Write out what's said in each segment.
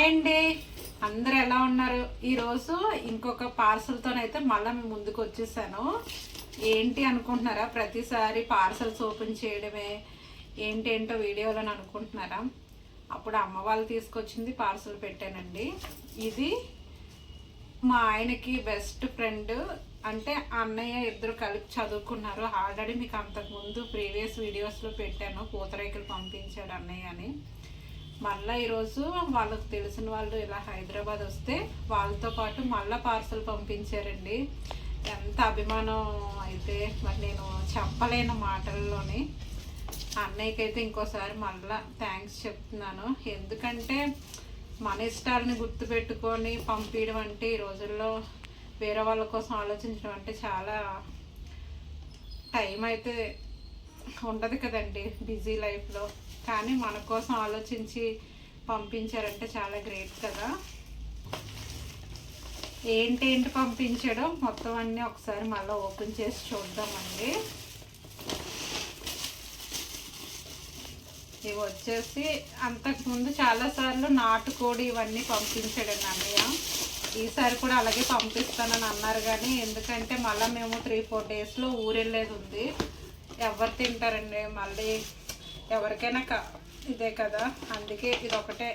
Hi అండి. అందరు ఎలా ఉన్నారు? ఈరోజు ఇంకొక పార్సల్తోనైతే మళ్ళీ మీ ముందుకు వచ్చేసాను. ఏంటి అనుకుంటున్నారా? ప్రతిసారి పార్సల్స్ ఓపెన్ చేయడమే. ఏంటేంటో వీడియోలో అనుకుంటున్నారా? అప్పుడు అమ్మ వాళ్ళు తీసుకొచ్చింది పార్సల్ పెట్టానండి. ఇది మా ఆయనకి బెస్ట్ ఫ్రెండ్. అంటే అన్నయ్య ఇద్దరు కలిపి చదువుకున్నారు. ఆల్రెడీ మీకు అంతకుముందు ప్రీవియస్ వీడియోస్లో పెట్టాను. పూతరేకులు పంపించాడు అన్నయ్య అని. మళ్ళీ ఈరోజు వాళ్ళకి తెలిసిన వాళ్ళు ఇలా హైదరాబాద్ వస్తే వాళ్ళతో పాటు మళ్ళీ పార్సల్ పంపించారండి. ఎంత అభిమానం అయితే. మరి నేను చెప్పలేను మాటల్లోని. అన్నయ్యకి అయితే ఇంకోసారి మళ్ళీ థ్యాంక్స్ చెప్తున్నాను. ఎందుకంటే మన ఇష్టాలని గుర్తుపెట్టుకొని పంపించడం అంటే ఈ రోజుల్లో వేరే వాళ్ళ కోసం ఆలోచించడం అంటే చాలా టైం అయితే ఉండదు కదండి బిజీ లైఫ్లో. కానీ మన కోసం ఆలోచించి పంపించారంటే చాలా గ్రేట్ కదా. ఏంటేంటి పంపించడం మొత్తం అన్నీ ఒకసారి మళ్ళీ ఓపెన్ చేసి చూద్దామండి. ఇవి వచ్చేసి అంతకుముందు చాలాసార్లు నాటుకోడి ఇవన్నీ పంపించాడండి అన్నయ్య. ఈసారి కూడా అలాగే పంపిస్తానని అన్నారు కానీ ఎందుకంటే మళ్ళీ మేము త్రీ ఫోర్ డేస్లో ఊరెళ్ళేది ఉంది. ఎవరు తింటారండి? మళ్ళీ ఎవరికైనా క ఇదే కదా. అందుకే ఇది ఒకటే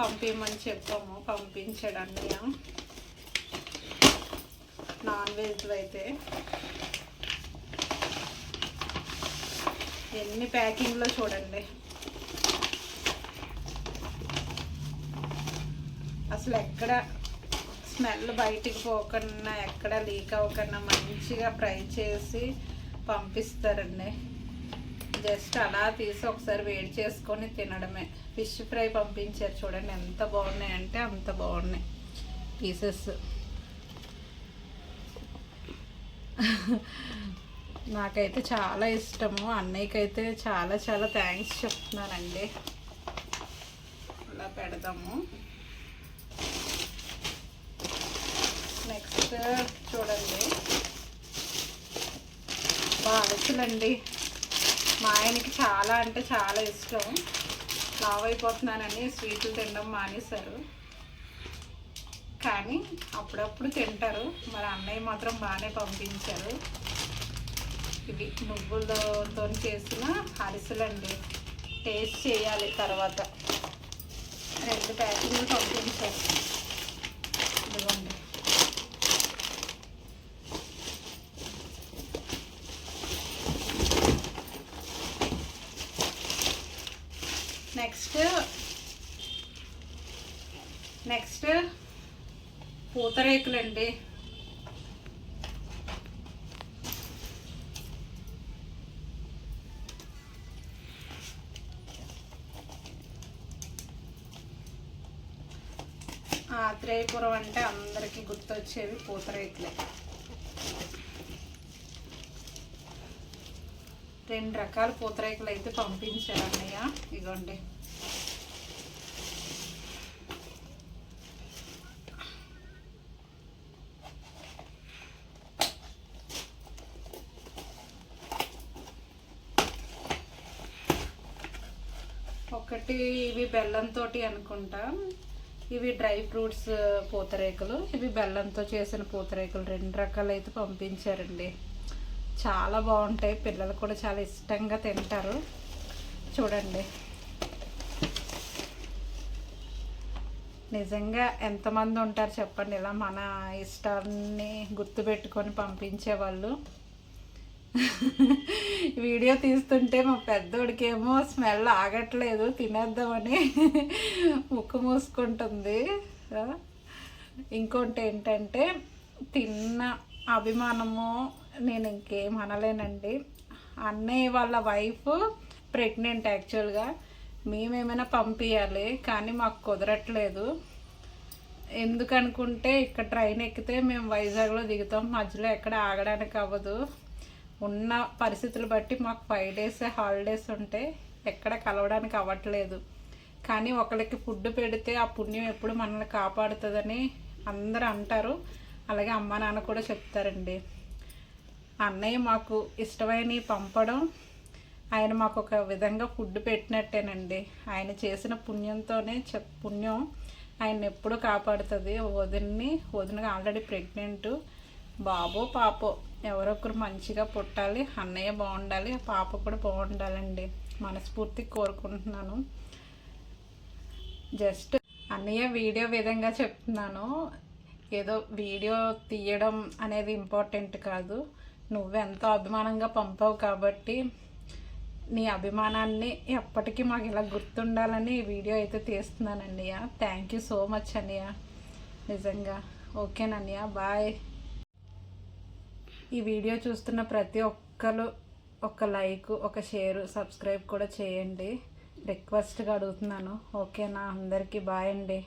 పంపించమని చెప్పాము. పంపించాడు అన్నయ్య నాన్ వెజ్ అయితే ఎన్ని ప్యాకింగ్లో చూడండి. అసలు ఎక్కడ స్మెల్ బయటికి పోకుండా ఎక్కడ లీక్ అవ్వకుండా మంచిగా ఫ్రై చేసి పంపిస్తారండి. జస్ట్ అలా తీసి ఒకసారి వేడి చేసుకొని తినడమే. ఫిష్ ఫ్రై పంపించారు చూడండి ఎంత బాగున్నాయి అంటే అంత బాగున్నాయి పీసెస్. నాకైతే చాలా ఇష్టము. అన్నయ్యకి అయితే చాలా చాలా థ్యాంక్స్ చెప్తున్నానండి అలా పెడదాము. నెక్స్ట్ చూడండి. అరసులండి మా ఆయనకి చాలా అంటే చాలా ఇష్టం. లావ్ అయిపోతున్నానని స్వీట్లు తినడం మానేశారు. కానీ అప్పుడప్పుడు తింటారు. మరి అన్నయ్య మాత్రం బాగానే పంపించారు. ఇవి నువ్వులతో చేసిన అరిసెలండి. టేస్ట్ చేయాలి తర్వాత. రెండు ప్యాకింగ్లు పంపించారు. ఇదిగోండి. Next next పూతరేకులండి. ఆత్రేయపురం అంటే అందరికీ గుర్తొచ్చేవి పూతరేకులే. రెండు రకాల పూతరేకులు అయితే పంపించారు అన్నయ్య ఇదిగోండి ఒకటి ఇవి బెల్లంతో అనుకుంటా. ఇవి డ్రై ఫ్రూట్స్ పూతరేకులు. ఇవి బెల్లంతో చేసిన పూతరేకులు రెండు రకాలు అయితే పంపించారండి. చాలా బాగుంటాయి. పిల్లలు కూడా చాలా ఇష్టంగా తింటారు. చూడండి. నిజంగా ఎంతమంది ఉంటారు చెప్పండి. ఇలా మన ఇష్టాన్ని గుర్తుపెట్టుకొని పంపించే వాళ్ళు వీడియో తీస్తుంటే మా పెద్దోడికేమో స్మెల్ ఆగట్లేదు తినేద్దామని ముక్కు మూసుకుంటుంది. ఇంకోటి ఏంటంటే తిన్న అభిమానము నేను ఇంకేం అనలేనండి. అన్నయ్య వాళ్ళ వైఫ్ ప్రెగ్నెంట్ యాక్చువల్గా. మేమేమైనా పంపించాలి కానీ మాకు కుదరట్లేదు. ఎందుకనుకుంటే ఇక్కడ ట్రైన్ ఎక్కితే మేము వైజాగ్లో దిగుతాం మధ్యలో ఎక్కడ ఆగడానికి అవ్వదు. ఉన్న పరిస్థితులు బట్టి మాకు ఫైవ్ డేస్ హాలిడేస్ ఉంటే ఎక్కడ కలవడానికి అవ్వట్లేదు. కానీ ఒకరికి ఫుడ్ పెడితే ఆ పుణ్యం ఎప్పుడు మనల్ని కాపాడుతుందని అందరూ అంటారు. అలాగే అమ్మ నాన్న కూడా చెప్తారండి. అన్నయ్య మాకు ఇష్టమైనవి పంపడం ఆయన మాకు ఒక విధంగా ఫుడ్ పెట్టినట్టేనండి. ఆయన చేసిన పుణ్యంతోనే చెప్ పుణ్యం ఆయన ఎప్పుడు కాపాడుతుంది. వదిన్ని వదినగా ఆల్రెడీ ప్రెగ్నెంట్ బాబో పాపో ఎవరొకరు మంచిగా పుట్టాలి అన్నయ్య బాగుండాలి పాప కూడా బాగుండాలండి. మనస్ఫూర్తి కోరుకుంటున్నాను. జస్ట్ అన్నయ్య వీడియో విధంగా చెప్తున్నాను. ఏదో వీడియో తీయడం అనేది ఇంపార్టెంట్ కాదు. నువ్వెంతో అభిమానంగా పంపావు కాబట్టి నీ అభిమానాన్ని ఎప్పటికీ మాకు ఇలా గుర్తుండాలని ఈ వీడియో అయితే తీస్తున్నాను అన్నయ్య థ్యాంక్ యూ సో మచ్ అన్నయ్య. నిజంగా. ఓకేనన్నయ్య బాయ్ ఈ వీడియో చూస్తున్న ప్రతి ఒక్కరు ఒక లైక్ ఒక షేర్ సబ్స్క్రైబ్ కూడా చేయండి. రిక్వెస్ట్గా అడుగుతున్నాను. ఓకేనా? అందరికీ బాయ్ అండి.